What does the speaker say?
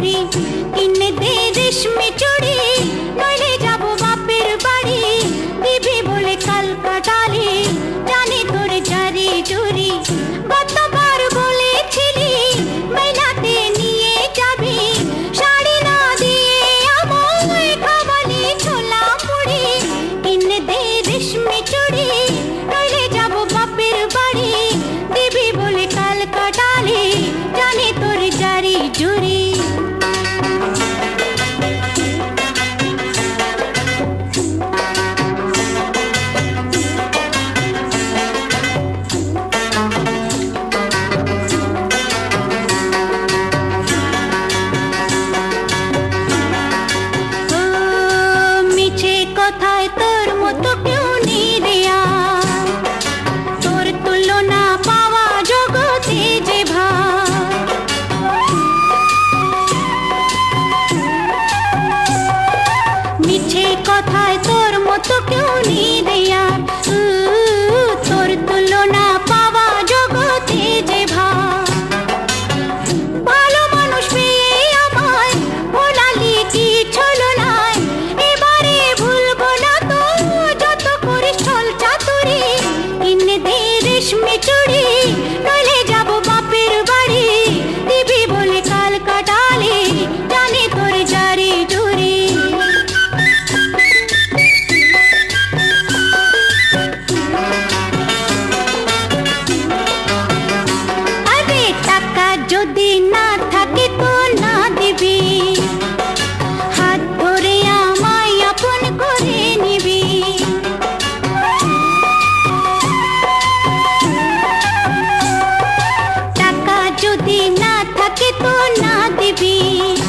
पूरी মিছে কথায় তোর মতো কেউ নেই রে আর। তোর তুলনা পাওয়া জগতে যে ভালো মানুষ পেয়ে আমায় ভোলালি কি ছলনায় এবারে ভুলবো না তো, যত করিস চল চাতুরি। কিনে রেশমি চুড়ি না দিবি